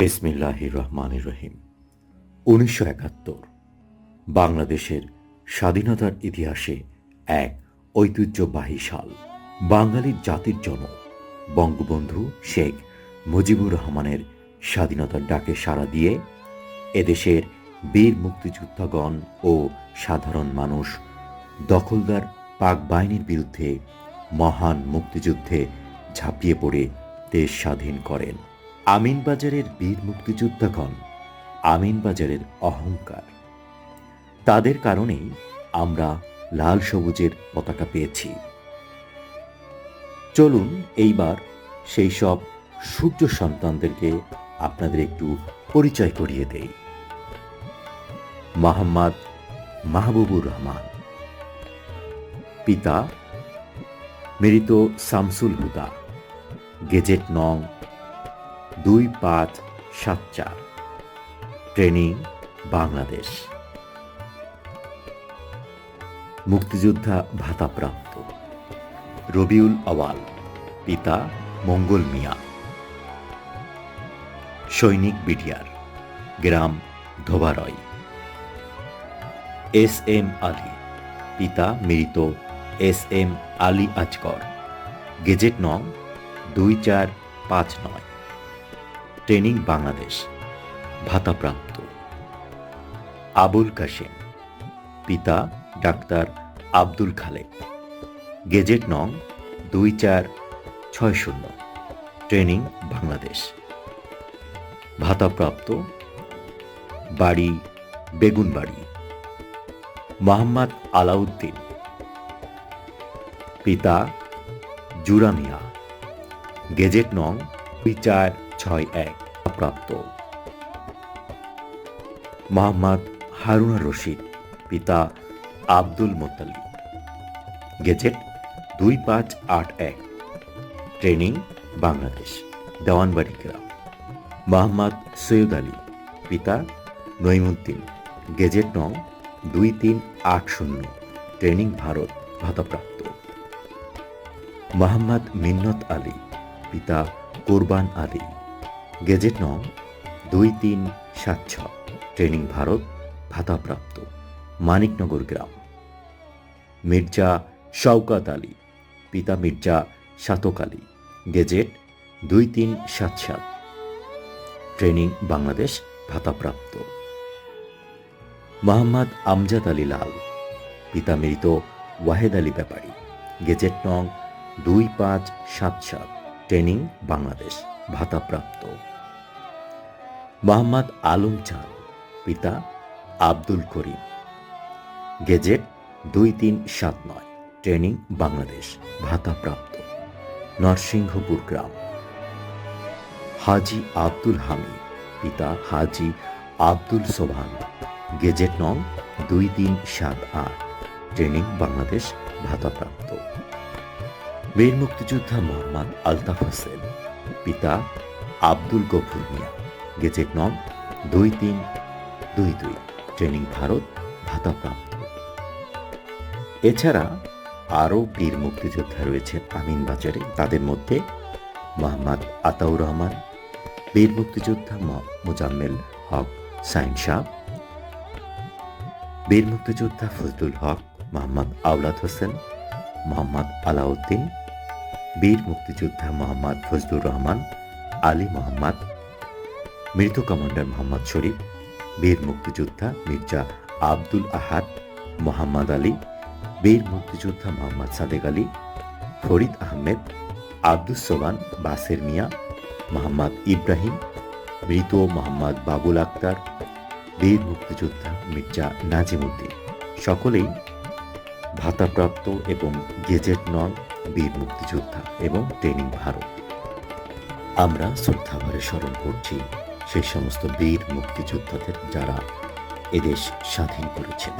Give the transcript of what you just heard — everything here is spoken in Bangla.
বিসমিল্লাহ রহমান রহিম উনিশশো একাত্তর, বাংলাদেশের স্বাধীনতার ইতিহাসে এক ঐতিহ্যবাহী সাল, বাঙালির জাতির জনক, বঙ্গবন্ধু শেখ মুজিবুর রহমানের স্বাধীনতার ডাকে সাড়া দিয়ে এদেশের বীর মুক্তিযোদ্ধাগণ ও সাধারণ মানুষ, দখলদার পাক বাহিনীর বিরুদ্ধে মহান মুক্তিযুদ্ধে ঝাঁপিয়ে পড়ে দেশ স্বাধীন করেন। আমিনবাজারের বীর মুক্তিযোদ্ধাগণ, আমিনবাজারের অহংকার। তাদের কারণেই আমরা লাল সবুজের পতাকা পেয়েছি। চলুন এইবার সেই সব সূর্য সন্তানদেরকে আপনাদের একটু পরিচয় করিয়ে দেই। মোহাম্মদ মাহবুবুর রহমান, পিতা মৃত শামসুল হুদা, গেজেট নং দুই পাঁচ সাত চার। ট্রেনিং বাংলাদেশ। মুক্তিযোদ্ধা ভাতাপ্রাপ্ত। রবিউল আওয়াল, পিতা মঙ্গল মিয়া। সৈনিক বিডিআর, গ্রাম ধোবারয়। এস এম আলী, পিতা মৃত S M Ali Azkar. Gazette নং দুই চার পাঁচ নয়। ট্রেনিং বাংলাদেশ ভাতাপ্রাপ্ত আবুল কাশেম, পিতা ডাক্তার আব্দুল খালেক। গেজেট নং দুই চার ছয় শূন্য। ট্রেনিং বাংলাদেশ। ভাতাপ্রাপ্ত বাড়ি বেগুনবাড়ি। মোহাম্মদ আলাউদ্দিন। পিতা জুরা মিয়া গেজেট নং দুই চার ছয় এক প্রাপ্ত মোহাম্মদ হারুনা রশিদ, পিতা আব্দুল মোত্তালিব। গেজেট দুই পাঁচ আট এক, ট্রেনিং বাংলাদেশ, দেওয়ানবাড়ি গ্রাম। মোহাম্মদ সৈয়দ আলী, পিতা নইমুদ্দিন গেজেট নং দুই তিন আট শূন্য, ট্রেনিং ভারত, ভাতাপ্রাপ্ত। মোহাম্মদ মিন্নত আলী, পিতা কোরবান আলী। গেজেট নং দুই তিন সাত ছ ট্রেনিং ভারত, ভাতাপ্রাপ্ত, মানিকনগর গ্রাম। মির্জা শওকাত আলী, পিতা মির্জা সাতক আলী, গেজেট দুই তিন সাত সাত। ট্রেনিং বাংলাদেশ, ভাতাপ্রাপ্ত। মোহাম্মদ আমজাদ আলী লাল, পিতা মৃত ওয়াহেদ আলী ব্যাপারী, গেজেট নং দুই পাঁচ সাত সাত, ট্রেনিং বাংলাদেশ। ভাতাপ্রাপ্ত। মোহাম্মদ আলম চাঁদ, পিতা আব্দুল করিম। গেজেট দুই তিন সাত নয়, ট্রেনিং বাংলাদেশ, ভাতাপ্রাপ্ত। নরসিংহপুর গ্রাম। হাজি আব্দুল হামিদ পিতা হাজি আব্দুল সোভান গেজেট নং দুই তিন সাত আট, ট্রেনিং বাংলাদেশ, ভাতাপ্রাপ্ত। বীর মুক্তিযোদ্ধা মোহাম্মদ আলতাফ হোসেন পিতা আব্দুল গফুর মিয়া। গেজেট নং দুই তিন দুই দুই। ট্রেনিং ভারত, ভাতাপ্রাপ্ত। এছাড়া আরও বীর মুক্তিযোদ্ধা রয়েছেন আমিন বাজারে। তাদের মধ্যে মোহাম্মদ আতাউর রহমান বীর মুক্তিযোদ্ধা মোজাম্মেল হক সাইন শাহ বীর মুক্তিযোদ্ধা ফজলুল হক মোহাম্মদ আওলাদ হোসেন, মোহাম্মদ আলাউদ্দিন বীর মুক্তিযোদ্ধা মোহাম্মদ ফজলুর রহমান, আলী মোহাম্মদ, মৃত কমান্ডার মোহাম্মদ শরীফ, বীর মুক্তিযোদ্ধা মির্জা আব্দুল আহাদ মোহাম্মদ আলী, বীর মুক্তিযোদ্ধা মোহাম্মদ সাদেক আলী, ফরিদ আহমেদ, আব্দুস সোবান বাসের মিয়া, মোহাম্মদ ইব্রাহিম, মৃত মোহাম্মদ বাবুল আক্তার, বীর মুক্তিযোদ্ধা মির্জা নাজিম উদ্দিন সকলেই ভাতাপ্রাপ্ত এবং গেজেট নন। বীর মুক্তিযোদ্ধা এবং ট্রেনিং ভারত। আমরা শ্রদ্ধাভরে স্মরণ করছি সেই সমস্ত বীর মুক্তিযোদ্ধাদের যারা এদেশ স্বাধীন করেছেন।